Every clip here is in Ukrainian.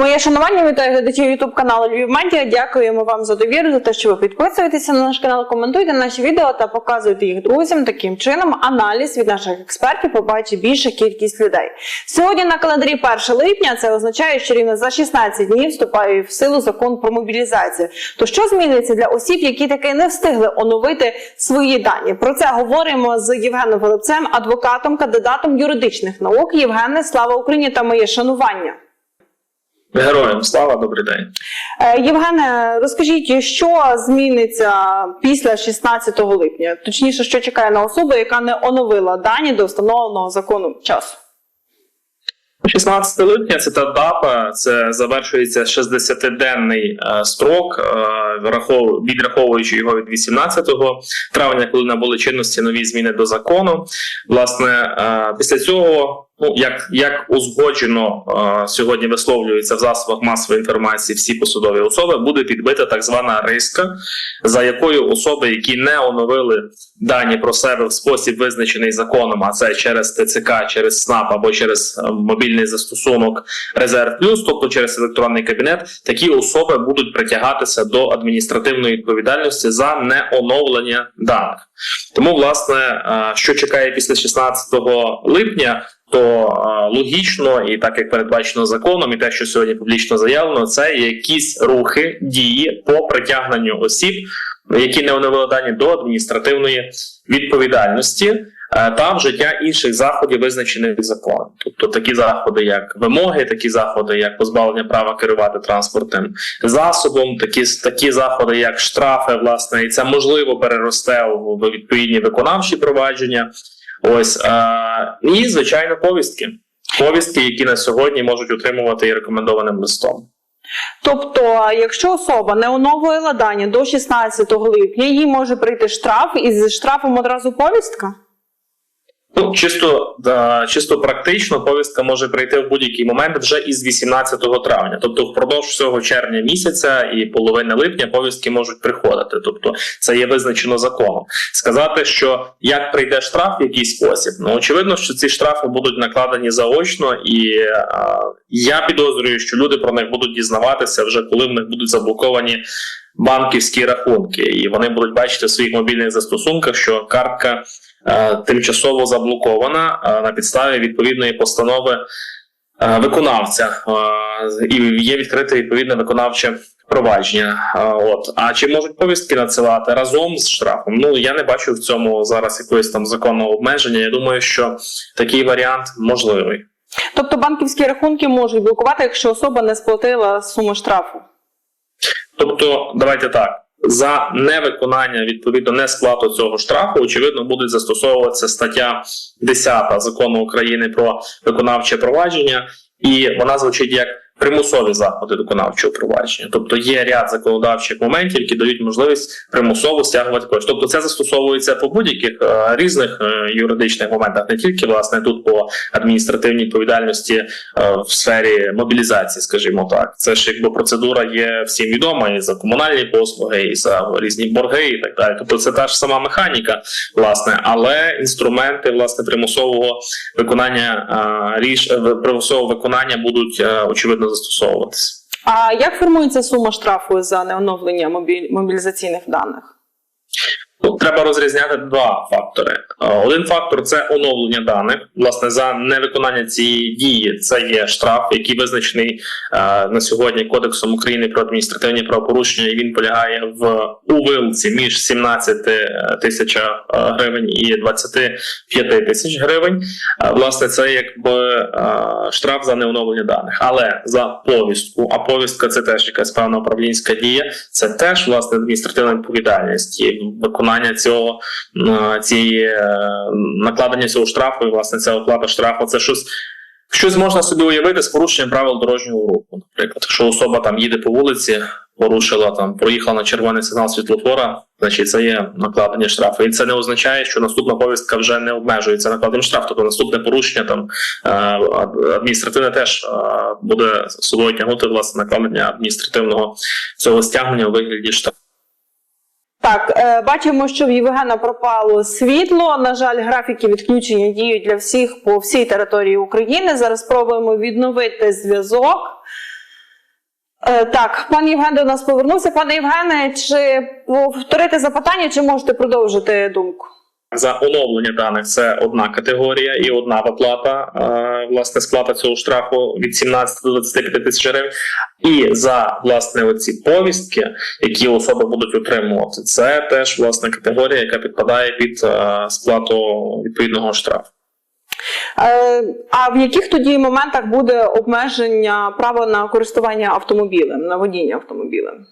Моє шанування вітаю глядачів Ютуб каналу Львів Медіа. Дякуємо вам за довіру, за те, що ви підписуєтеся на наш канал, коментуєте наші відео та показуєте їх друзям. Таким чином, аналіз від наших експертів побачить більша кількість людей. Сьогодні на календарі 1 липня це означає, що рівно за 16 днів вступає в силу закон про мобілізацію. То що зміниться для осіб, які таки не встигли оновити свої дані? Про це говоримо з Євгеном Голубцем, адвокатом, кандидатом юридичних наук. Євгене, слава Україні та моє шанування. Героям слава, добрий день. Е, Євгене, розкажіть, що зміниться після 16 липня? Точніше, що чекає на особу, яка не оновила дані до встановленого законом часу? 16 липня це та дата, це завершується 60-денний е, строк, е, відраховуючи його від 18 травня, коли набули чинності нові зміни до закону. Власне, після цього, ну як, як узгоджено е, сьогодні висловлюється в засобах масової інформації всі посадові особи, буде підбита так звана риска, за якою особи, які не оновили дані про себе в спосіб визначений законом, а це через ТЦК, через СНАП або через е, мобільний застосунок Резерв Плюс, тобто через електронний кабінет, такі особи будуть притягатися до адміністративної відповідальності за неоновлення даних. Тому, власне, е, що чекає після 16 липня. То логічно і так як передбачено законом, і те, що сьогодні публічно заявлено, це якісь рухи, дії по притягненню осіб, які не оновили дані до адміністративної відповідальності е, та вжиття інших заходів, визначених законом. Тобто такі заходи, як вимоги, такі заходи, як позбавлення права керувати транспортним засобом, такі, такі заходи, як штрафи, власне, і це можливо переросте у відповідні виконавчі провадження. Ось і звичайно повістки. Повістки, які на сьогодні можуть отримувати і рекомендованим листом. Тобто, якщо особа не оновила дані до 16 липня, їй може прийти штраф, і з штрафом одразу повістка? Ну, чисто, да, чисто практично повістка може прийти в будь-який момент вже із 18 травня. Тобто, впродовж всього червня місяця і половини липня повістки можуть приходити. Тобто, це є визначено законом. Сказати, що як прийде штраф в якийсь спосіб, ну очевидно, що ці штрафи будуть накладені заочно, і а, я підозрюю, що люди про них будуть дізнаватися вже коли в них будуть заблоковані. Банківські рахунки, і вони будуть бачити в своїх мобільних застосунках, що картка тимчасово заблокована е, на підставі відповідної постанови е, виконавця, е, і є відкрите відповідне виконавче провадження. Е, От а чи можуть повістки надсилати разом з штрафом? Ну я не бачу в цьому зараз якогось там законного обмеження. Я думаю, що такий варіант можливий. Тобто банківські рахунки можуть блокувати, якщо особа не сплатила суму штрафу. Тобто, давайте так. За невиконання відповідно несплату цього штрафу, очевидно, буде застосовуватися стаття 10 закону України про виконавче провадження, і вона звучить як примусові заходи виконавчого провадження. Тобто є ряд законодавчих моментів, які дають можливість примусово стягувати кошти. Тобто це застосовується по будь-яких е, різних е, юридичних моментах, не тільки власне тут по адміністративній відповідальності е, в сфері мобілізації, скажімо так. Це ж якби процедура є всім відома і за комунальні послуги, і за різні борги, і так далі. Тобто це та ж сама механіка, власне, але інструменти власне примусового виконання ріш примусового виконання будуть очевидно застосовуватися. А як формується сума штрафу за неоновлення мобіль... мобілізаційних даних? Тут треба розрізняти два фактори. Е, Один фактор це оновлення даних. Власне, за невиконання цієї дії це є штраф, який визначений е, на сьогодні Кодексом України про адміністративні правопорушення. І він полягає в у вилці між 17 тисяч е, гривень і 25 тисяч гривень. Власне, це якби штраф за неоновлення даних. Але за повістку, а повістка це теж якась певна управлінська дія, це теж власне адміністративна відповідальність і виконання цього е, цієї е, накладення цього штрафу, і власне ця оплата штрафу, це щось. Щось можна собі уявити з порушенням правил дорожнього руху. Наприклад, якщо особа там їде по вулиці, порушила там, проїхала на червоний сигнал світлофора, значить це є накладення штрафу. І це не означає, що наступна повістка вже не обмежується накладенням штрафу. Тобто наступне порушення там е, адміністративне теж е, буде собою тягнути власне накладення адміністративного цього стягнення у вигляді штрафу. Так, е, бачимо, що в Євгена пропало світло. На жаль, графіки відключення діють для всіх по всій території України. Зараз спробуємо відновити зв'язок. Е, так, пан Євген до нас повернувся. Пане Євгене, чи повторити запитання, чи можете продовжити думку? За оновлення даних це одна категорія і одна виплата, е, власне, сплата цього штрафу від 17 до 25 тисяч гривень. І за власне оці повістки, які особи будуть отримувати, це теж власне категорія, яка підпадає під е, сплату відповідного штрафу. Е, а в яких тоді моментах буде обмеження права на користування автомобілем, на водіння автомобілем?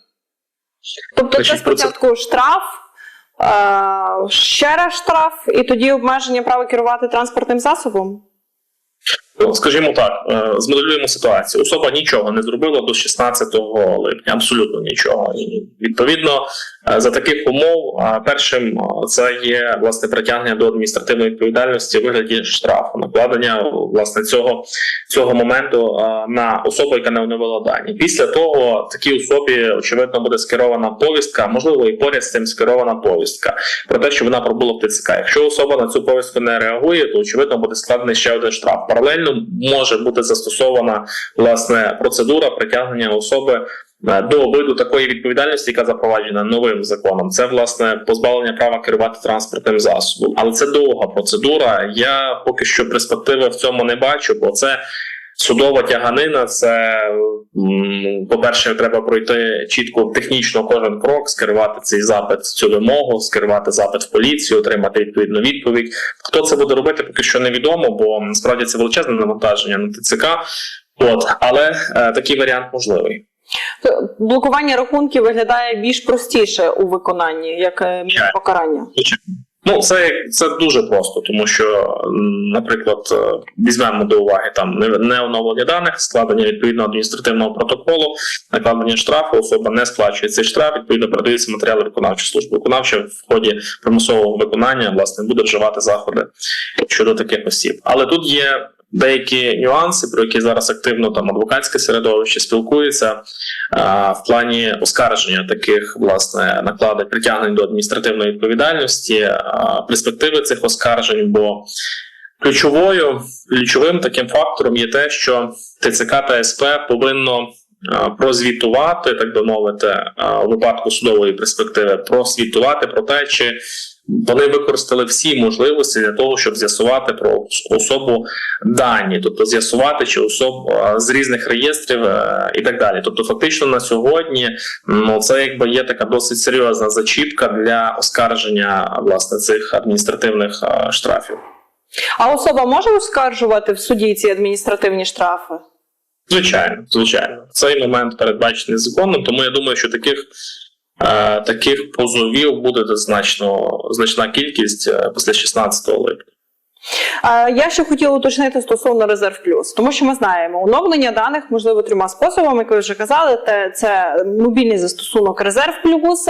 Тобто це Значить, це- спочатку штраф, ще раз штраф, і тоді обмеження права керувати транспортним засобом? Ну, скажімо так, е, змоделюємо ситуацію. Особа нічого не зробила до 16 липня, абсолютно нічого. І відповідно, е, за таких умов, е, першим це є власне притягнення до адміністративної відповідальності в вигляді штрафу, накладення власне цього, цього моменту на особу, яка не оновила дані. Після того такій особі очевидно буде скерована повістка, можливо і поряд з цим скерована повістка про те, що вона пробула в ТЦК. Якщо особа на цю повістку не реагує, то очевидно буде складений ще один штраф. Паралельно може бути застосована власне процедура притягнення особи. е, До виду такої відповідальності, яка запроваджена новим законом, це власне позбавлення права керувати транспортним засобом. Але це довга процедура. Я поки що перспективи в цьому не бачу, бо це судова тяганина. Це по-перше, треба пройти чітко технічно кожен крок, скерувати цей запит, цю вимогу, скерувати запит в поліцію, отримати відповідну відповідь. Хто це буде робити, поки що невідомо, бо насправді це величезне навантаження на ТЦК. От, але е, такий варіант можливий. Блокування рахунків виглядає більш простіше у виконанні, як е, покарання. Ну, це, це дуже просто, тому що, наприклад, е, візьмемо до уваги там не, оновлення даних, складення відповідного адміністративного протоколу, накладення штрафу, особа не сплачує цей штраф, відповідно передаються матеріали виконавчої служби. Виконавча в ході примусового виконання власне буде вживати заходи щодо таких осіб. Але тут є. Деякі нюанси, про які зараз активно там адвокатське середовище спілкується в плані оскарження таких власне накладень притягнень до адміністративної відповідальності, перспективи цих оскаржень. Бо ключовою ключовим таким фактором є те, що ТЦК та СП повинно прозвітувати, так би мовити, у випадку судової перспективи, прозвітувати про те, чи вони використали всі можливості для того, щоб з'ясувати про особу дані, тобто з'ясувати, чи особ з різних реєстрів е, і так далі. Тобто, фактично на сьогодні ну це якби є така досить серйозна зачіпка для оскарження власне цих адміністративних штрафів. А особа може оскаржувати в суді ці адміністративні штрафи? Звичайно, звичайно, цей момент передбачений законом, тому я думаю, що таких. Е, Таких позовів буде значно значна кількість е, після 16 липня. Я ще хотіла уточнити стосовно резерв плюс, тому що ми знаємо, оновлення даних можливо трьома способами, як ви вже казали. Це, мобільний застосунок резерв плюс,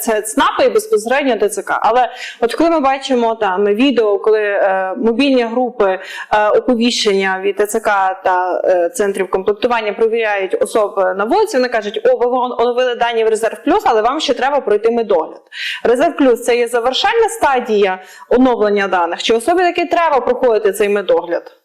це, ЦНАПи і безпосередньо ТЦК. Але от коли ми бачимо там відео, коли е, мобільні групи е, оповіщення від ТЦК та е, центрів комплектування перевіряють особ на вулиці, вони кажуть, о, ви оновили дані в резерв плюс, але вам ще треба пройти медогляд. Резерв плюс це є завершальна стадія оновлення даних, чи особі таки треба проходити цей медогляд?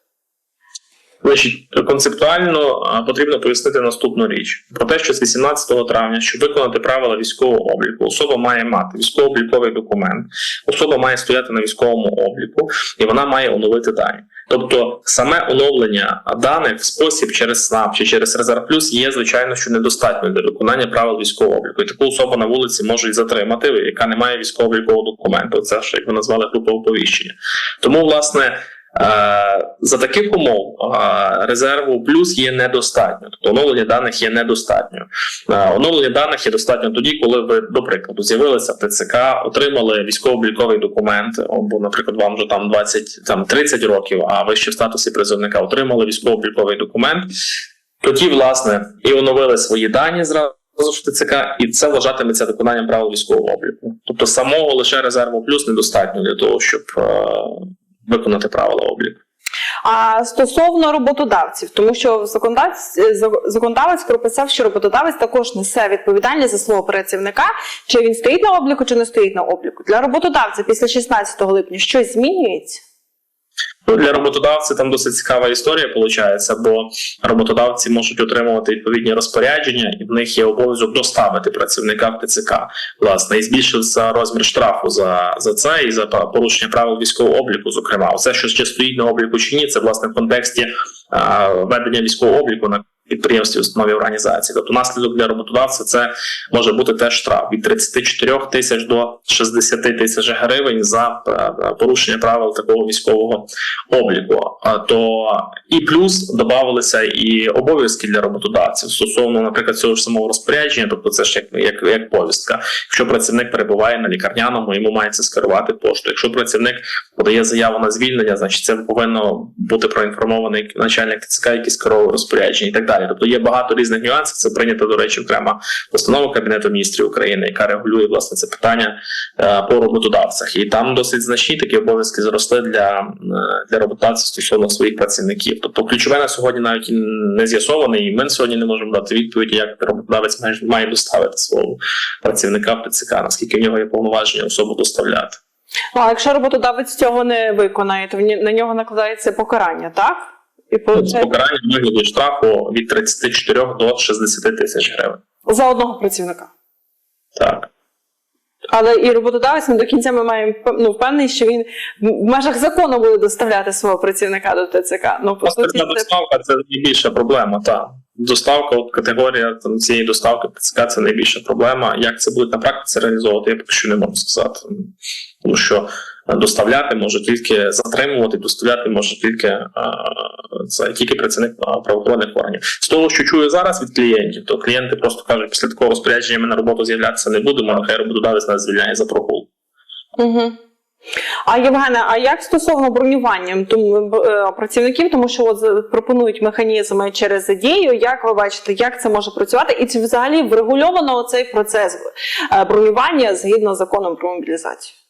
Значить, концептуально потрібно пояснити наступну річ про те, що з 18 травня, щоб виконати правила військового обліку, особа має мати військово-обліковий документ, особа має стояти на військовому обліку, і вона має оновити дані. Тобто, саме оновлення даних в спосіб через СНАП чи через Резерв Плюс є звичайно, що недостатньо для виконання правил військового обліку. І таку особу на вулиці можуть затримати, яка не має військово-облікового документу. Це ж як ви назвали група оповіщення. Тому, власне. Е, За таких умов е, резерву плюс є недостатньо, тобто оновлення даних є недостатньо. Е, Оновлення даних є достатньо тоді, коли ви, до прикладу, з'явилися в ТЦК, отримали військово-обліковий документ, або, наприклад, вам вже там 20, там 30 років, а ви ще в статусі призовника отримали військово-обліковий документ. Тоді, власне, і оновили свої дані зразу. ТЦК, і це вважатиметься виконанням правил військового обліку. Тобто самого лише резерву плюс недостатньо для того, щоб виконати правила обліку. А стосовно роботодавців, тому що законодавець, е, законодавець прописав, що роботодавець також несе відповідальність за свого працівника, чи він стоїть на обліку, чи не стоїть на обліку. Для роботодавця після 16 липня щось змінюється. Ну, для роботодавця там досить цікава історія виходить, бо роботодавці можуть отримувати відповідні розпорядження, і в них є обов'язок доставити працівника в ТЦК. Власне, і збільшився розмір штрафу за, за це і за порушення правил військового обліку. Зокрема, все, що ще стоїть на обліку чи ні, це власне в контексті а, ведення військового обліку на підприємстві, установі організації. Тобто наслідок для роботодавця це може бути теж штраф від 34 тисяч до 60 тисяч гривень за е, порушення правил такого військового обліку. То і плюс додавалися і обов'язки для роботодавців стосовно, наприклад, цього ж самого розпорядження, тобто це ж як, як, як повістка. Якщо працівник перебуває на лікарняному, йому мається скерувати пошту. Якщо працівник подає заяву на звільнення, значить це повинно бути проінформований начальник ТЦК, який скеровує розпорядження і так далі. Тобто є багато різних нюансів. Це прийнято, до речі, окрема постанова Кабінету міністрів України, яка регулює власне це питання е, по роботодавцях. І там досить значні такі обов'язки зросли для, е, для роботодавців стосовно своїх працівників. Тобто ключове на сьогодні навіть не з'ясоване, і ми сьогодні не можемо дати відповіді, як роботодавець має доставити свого працівника в ТЦК, наскільки в нього є повноваження особу доставляти. Ну, а якщо роботодавець цього не виконає, то на нього накладається покарання, так? І З получає покарання в вигляді штрафу від 34 до 60 тисяч гривень. за одного працівника. Так. Але і роботодавець ми до кінця ми маємо ну, впевнений, що він в межах закону буде доставляти свого працівника до ТЦК. Ну, по суті, це доставка це найбільша проблема. Так. Доставка, от категорія там, цієї доставки ТЦК це найбільша проблема. Як це буде на практиці реалізовувати, я поки що не можу сказати. Тому що е, доставляти може тільки затримувати, доставляти може тільки, е, це, тільки працівник е, правоохоронних органів. З того, що чую зараз від клієнтів, то клієнти просто кажуть, після такого розпорядження ми на роботу з'являтися не будемо, нехай роботодавець нас звільняє за прогул. Угу. А Євгене, а як стосовно бронювання працівників, тому що от пропонують механізми через дію, як ви бачите, як це може працювати, і чи взагалі врегульовано цей процес бронювання згідно з законом про мобілізацію?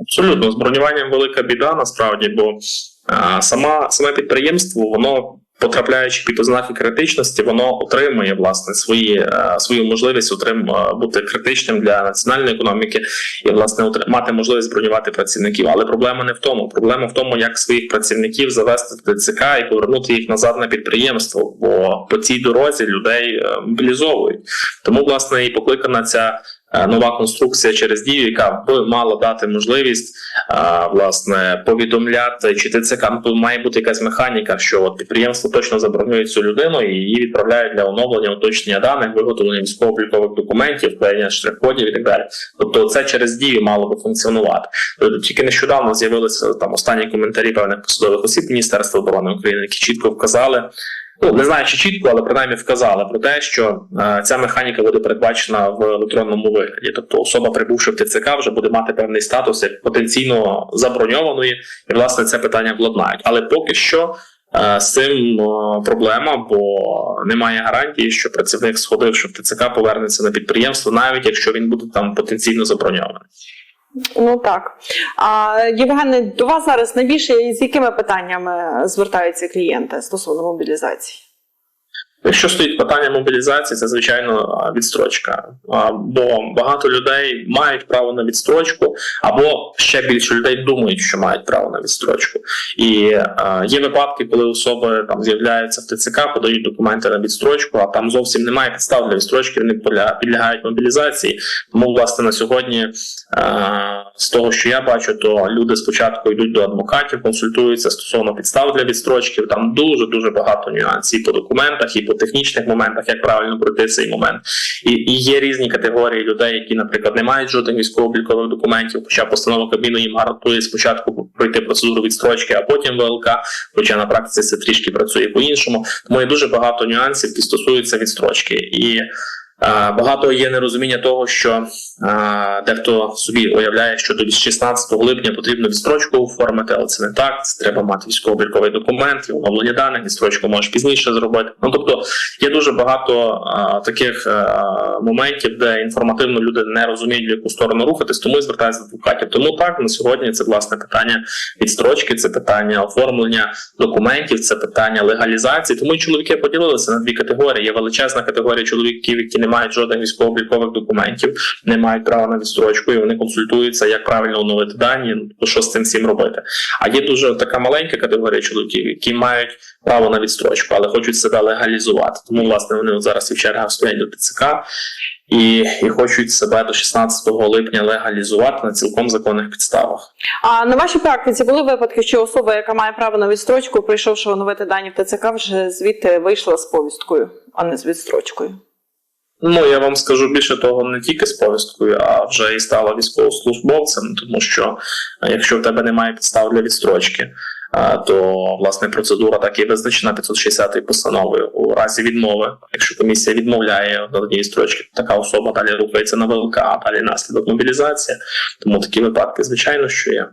Абсолютно, з бронюванням велика біда насправді, бо сама саме підприємство, воно потрапляючи під ознаки критичності, воно отримує власне свої свою можливість отрим, бути критичним для національної економіки і власне отри- мати можливість бронювати працівників. Але проблема не в тому. Проблема в тому, як своїх працівників завести в ТЦК і повернути їх назад на підприємство. Бо по цій дорозі людей е, мобілізовують. Тому власне і покликана ця. Е, Нова конструкція через дію, яка б мала дати можливість власне повідомляти, чи ТЦК ну, має бути якась механіка, що от підприємство точно забронює цю людину і її відправляють для оновлення, уточнення даних, виготовлення військово-облікових документів, вкладення штрих-кодів і так далі. Тобто, це через дію мало би функціонувати. Тобто, Тільки нещодавно з'явилися там останні коментарі певних посадових осіб Міністерства оборони України, які чітко вказали. Ну, не знаю, чи чітко, але принаймні вказали про те, що е, ця механіка буде передбачена в електронному вигляді. Тобто особа, прибувши в ТЦК, вже буде мати певний статус як потенційно заброньованої, і власне це питання владнають. Але поки що е, з цим е, проблема, бо немає гарантії, що працівник, сходивши в ТЦК, повернеться на підприємство, навіть якщо він буде там потенційно заброньований. Ну так. А Євгене, до вас зараз найбільше з якими питаннями звертаються клієнти стосовно мобілізації? Якщо стоїть питання мобілізації, це звичайно відстрочка. Бо багато людей мають право на відстрочку, або ще більше людей думають, що мають право на відстрочку. І є випадки, коли особи там з'являються в ТЦК, подають документи на відстрочку, а там зовсім немає підстав для відстрочки, вони підлягають мобілізації. Тому, власне, на сьогодні з того, що я бачу, то люди спочатку йдуть до адвокатів, консультуються стосовно підстав для відстрочки. Там дуже дуже багато нюансів по документах, і по технічних моментах, як правильно пройти цей момент. І, і є різні категорії людей, які, наприклад, не мають жодних військово-облікових документів, хоча постанова Кабміну їм гарантує спочатку пройти процедуру відстрочки, а потім ВЛК, хоча на практиці це трішки працює по-іншому. Тому є дуже багато нюансів, які стосуються відстрочки. І Багато є нерозуміння того, що дехто собі уявляє, що до 16 липня потрібно відстрочку оформити, але це не так. Це треба мати військово-обліковий документ, оновлення даних, відстрочку можеш пізніше зробити. Ну тобто є дуже багато таких моментів, де інформативно люди не розуміють, в яку сторону рухатись, тому і звертаються до адвокатів. Тому так на сьогодні це власне питання відстрочки, це питання оформлення документів, це питання легалізації. Тому і чоловіки поділилися на дві категорії. Є величезна категорія чоловіків, які не мають жодних військово-облікових документів, не мають права на відстрочку, і вони консультуються, як правильно оновити дані, ну, то що з цим всім робити. А є дуже така маленька категорія чоловіків, які мають право на відстрочку, але хочуть себе легалізувати. Тому, власне, вони зараз і в чергах стоять до ТЦК і, і хочуть себе до 16 липня легалізувати на цілком законних підставах. А на вашій практиці були випадки, що особа, яка має право на відстрочку, прийшовши оновити дані в ТЦК, вже звідти вийшла з повісткою, а не з відстрочкою. Ну я вам скажу більше того, не тільки з повісткою, а вже і стала військовослужбовцем, тому що е, якщо в тебе немає підстав для відстрочки, е, то власне процедура так і визначена 560 постановою. У разі відмови, якщо комісія відмовляє в наданні відстрочки, то така особа далі рухається на ВЛК, а далі наслідок мобілізація. Тому такі випадки, звичайно, що є.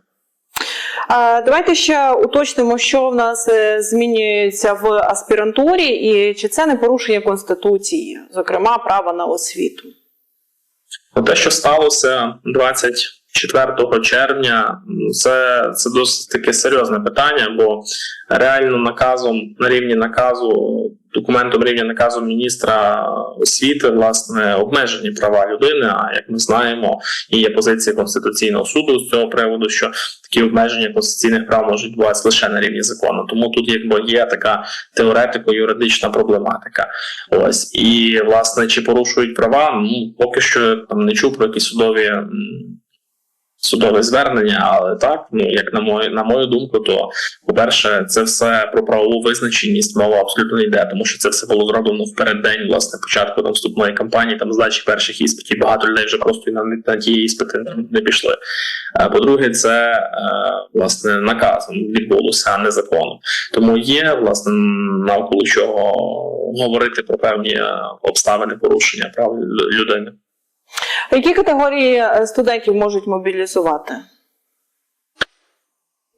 Давайте ще уточнимо, що в нас е, змінюється в аспірантурі, і чи це не порушення конституції, зокрема права на освіту. Те, що сталося 24 червня, це, це досить таке серйозне питання, бо реально наказом на рівні наказу, документом рівня наказу міністра освіти, власне, обмежені права людини. А як ми знаємо, і є позиція Конституційного суду з цього приводу, що такі обмеження конституційних прав можуть відбуватися лише на рівні закону. Тому тут якби є така теоретико-юридична проблематика. Ось і власне чи порушують права? Ну поки що там не чув про якісь судові. Судове звернення, але так, ну як на мою на мою думку, то по-перше, це все про правову визначеність мова абсолютно не йде, тому що це все було зроблено в переддень власне початку там вступної кампанії, там здачі перших іспитів. Багато людей вже просто на, на ті іспити не пішли. Е, По-друге, це е, власне наказом відбулося, а не законом. Тому є власне навколо чого говорити про певні е, обставини порушення прав людини. Які категорії е, студентів можуть мобілізувати?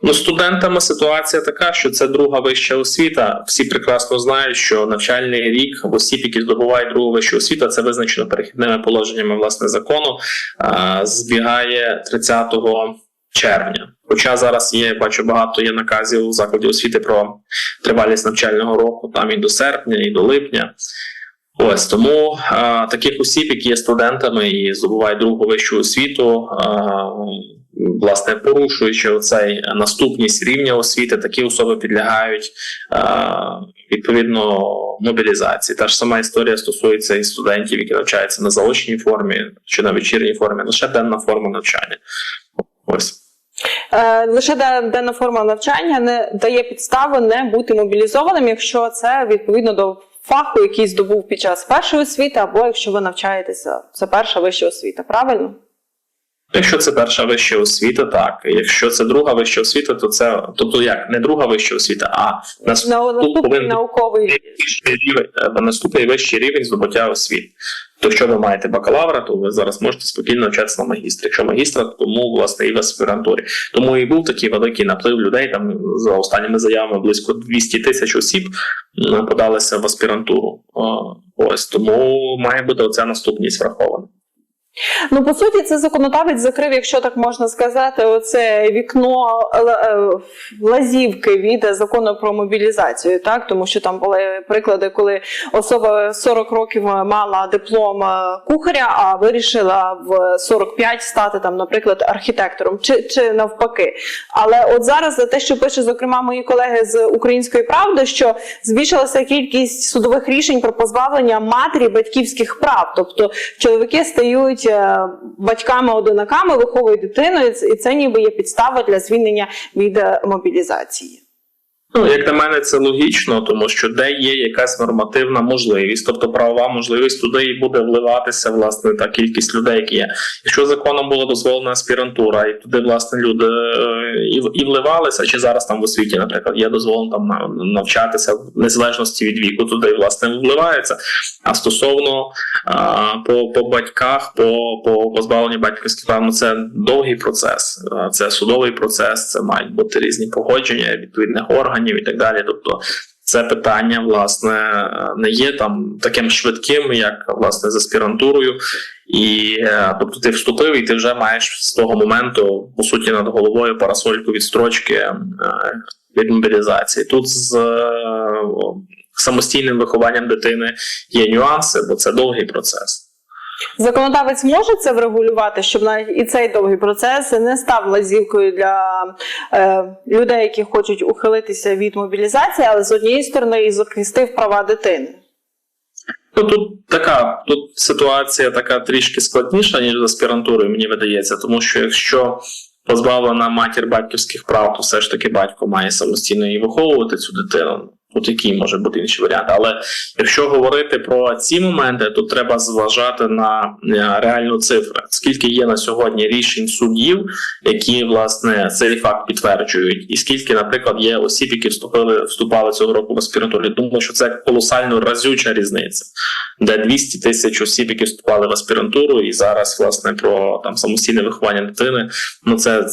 Ну, студентами ситуація така, що це друга вища освіта. Всі прекрасно знають, що навчальний рік в осіб, які здобувають другу вищу освіту, це визначено перехідними положеннями власне закону, збігає 30 червня. Хоча зараз є, бачу, багато є наказів у закладі освіти про тривалість навчального року, там і до серпня, і до липня. Ось тому а, таких осіб, які є студентами і здобувають другу вищу освіту, а, власне порушуючи цей наступність рівня освіти, такі особи підлягають а, відповідно мобілізації. Та ж сама історія стосується і студентів, які навчаються на заочній формі чи на вечірній формі, лише денна форма навчання. Ось. Е, Лише денна форма навчання не дає підстави не бути мобілізованим, якщо це відповідно до фаху, який здобув під час першої освіти, або якщо ви навчаєтеся, це перша вища освіта, правильно? Якщо це перша вища освіта, так. Якщо це друга вища освіта, то це тобто як не друга вища освіта, а нас На наступний повинен науковий вищий рівень, е, наступний вищий рівень здобуття освіти. То якщо ви маєте бакалавра, то ви зараз можете спокійно навчатися на магістрі. Якщо магістра, то тому власне і в аспірантурі. Тому і був такий великий наплив людей. Там за останніми заявами близько 200 тисяч осіб подалися в аспірантуру. Ось тому має бути оця наступність врахована. Ну, по суті, це законодавець закрив, якщо так можна сказати, оце вікно е, е, лазівки від закону про мобілізацію, так тому що там були приклади, коли особа 40 років мала диплом е, кухаря, а вирішила в 45 стати там, наприклад, архітектором, чи, чи навпаки. Але от зараз за те, що пише зокрема мої колеги з української правди, що збільшилася кількість судових рішень про позбавлення матері батьківських прав, тобто чоловіки стають е, батьками одинаками, виховують дитину, і це- ніби є підстава для звільнення від е, мобілізації. Ну, як на мене, це логічно, тому що де є якась нормативна можливість, тобто правова можливість, туди і буде вливатися власне та кількість людей, які є. Якщо законом була дозволена аспірантура, і туди власне люди е, і, вливалися, чи зараз там в освіті, наприклад, є дозволено там навчатися в незалежності від віку, туди власне вливається. А стосовно а, по, по батьках, по, по позбавленню батьківських прав, ну це довгий процес, це судовий процес, це мають бути різні погодження відповідних органів і так далі. Тобто це питання, власне, не є там таким швидким, як власне з аспірантурою. І е, тобто ти вступив, і ти вже маєш з того моменту, по суті, над головою парасольку відстрочки е, від мобілізації. Тут з, е, самостійним вихованням дитини є нюанси, бо це довгий процес. Законодавець може це врегулювати, щоб навіть і цей довгий процес не став лазівкою для е, людей, які хочуть ухилитися від мобілізації, але з однієї сторони і захистив права дитини. Ну тут така тут ситуація така трішки складніша, ніж з аспірантурою, мені видається, тому що якщо позбавлена матір батьківських прав, то все ж таки батько має самостійно її виховувати цю дитину. Тут який може бути інший варіант. Але якщо говорити про ці моменти, то треба зважати на е, реальну цифру. Скільки є на сьогодні рішень судів, які власне цей факт підтверджують, і скільки, наприклад, є осіб, які вступили вступали цього року в аспірантуру. Я Думаю, що це колосально разюча різниця, де 200 тисяч осіб, які вступали в аспірантуру, і зараз власне про там самостійне виховання дитини. Ну це,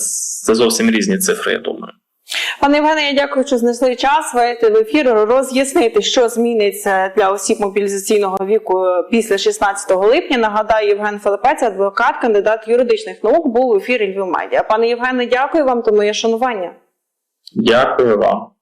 це зовсім різні цифри. Я думаю. Пане Євгене, я дякую, що знайшли час вийти в ефір, роз'яснити, що зміниться для осіб мобілізаційного віку після 16 липня. Нагадаю, Євген Филипець, адвокат, кандидат юридичних наук, був у ефірі Львів Медіа. Пане Євгене, дякую вам, то моє шанування. Дякую вам.